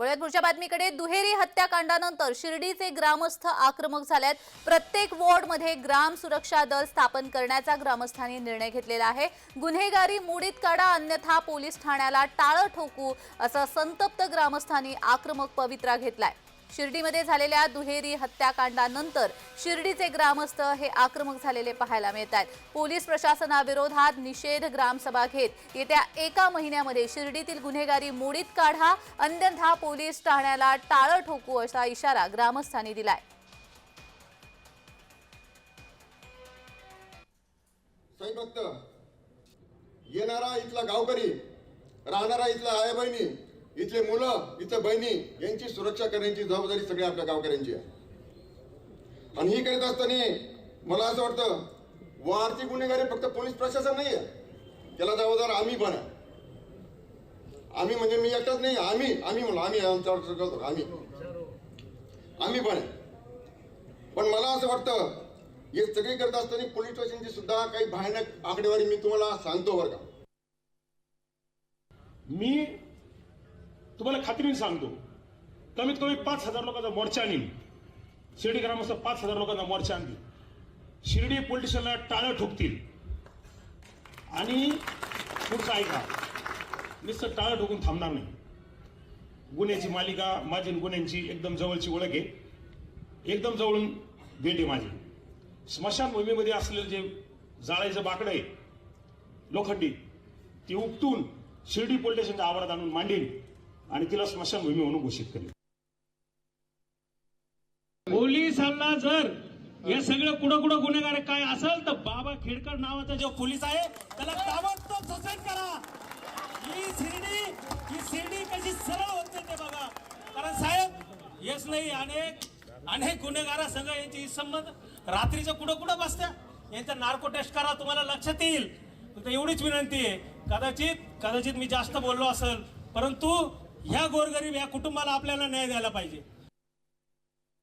वळूयात पुढच्या बातमीकडे दुहेरी हत्याकांडानंतर शिर्डीचे ग्रामस्थ आक्रमक झाल्यात. प्रत्येक वॉर्डमध्ये ग्राम सुरक्षा दल स्थापन करण्याचा ग्रामस्थांनी निर्णय घेतलेला आहे. गुन्हेगारी मुडीत काढा अन्यथा पोलीस ठाण्याला टाळं ठोकू असं संतप्त ग्रामस्थांनी आक्रमक पवित्रा घेतलाय. शिर्डीमध्ये झालेल्या दुहेरी हत्याकांडानंतर शिर्डीचे ग्रामस्थ हे आक्रमक झालेले पाहायला मिळत आहेत. पोलीस प्रशासनाविरोधात निषेध ग्रामसभा घेत येत्या एका महिन्यामध्ये शिर्डीतील गुन्हेगारी मोडीत काढा अन्यथा पोलीस ठाण्याला टाळं ठोकू असा इशारा ग्रामस्थांनी दिलाय. येणारा इथला गावकरी राहणारा इथला आई बहिणी इथले मुलं इथं बहिणी यांची सुरक्षा करण्याची जबाबदारी सगळी आपल्या गावकऱ्यांची आहे. आणि ही करत असताना मला असं वाटतं व आर्थिक गुन्हेगारी फक्त पोलीस प्रशासन नाही आहे त्याला जबाबदार आम्ही पण आहे. आम्ही म्हणजे मी एकटाच नाही आम्ही आम्ही म्हणलो आम्ही आमच्या आम्ही. आम्ही पण आहे. पण मला असं वाटतं हे सगळी करत असताना पोलीस स्टेशनची सुद्धा काही भयानक आकडेवारी मी तुम्हाला सांगतो बरं का. मी तुम्हाला खात्रीने सांगतो. कमीत कमी पाच हजार लोकांचा मोर्चा आणीन. शिर्डी ग्रामस्थ पाच हजार लोकांचा मोर्चा आणतील. शिर्डी पोलिटिशनला टाळं ठोकतील. आणि पुढचं ऐका. नुसतं टाळं ठोकून थांबणार नाही. गुन्ह्याची मालिका माझी गुन्ह्यांची एकदम जवळची ओळख आहे. एकदम जवळून भेट आहे माझी. स्मशानभूमीमध्ये असलेलं जे जाळायचं बाकडं आहे लोखंडी ती उपटून शिर्डी पोलीस स्टेशनच्या आवारात आणून मांडीन. आणि तिला स्मशानभूमी म्हणून घोषित करेल पोलिसांना जर हे सगळं कुठं कुठं गुन्हेगार काय असेल तर बाबा खेडकर नावाचा जो पोलीस आहे त्याला ताबडतोब सस्पेंड करा. ही शिर्डी ही शिर्डी कशी सरळ होत ते बघा. कारण साहेब येस नाही अनेक अनेक गुन्हेगारासंघ यांची संबंध रात्रीचं कुठं कुठं बसत्या. यांचा नार्को टेस्ट करा तुम्हाला लक्षात येईल. एवढीच विनंती आहे. कदाचित कदाचित मी जास्त बोललो असेल परंतु ह्या गोरगरीब ह्या कुटुंबाला आपल्याला न्याय द्यायला पाहिजे.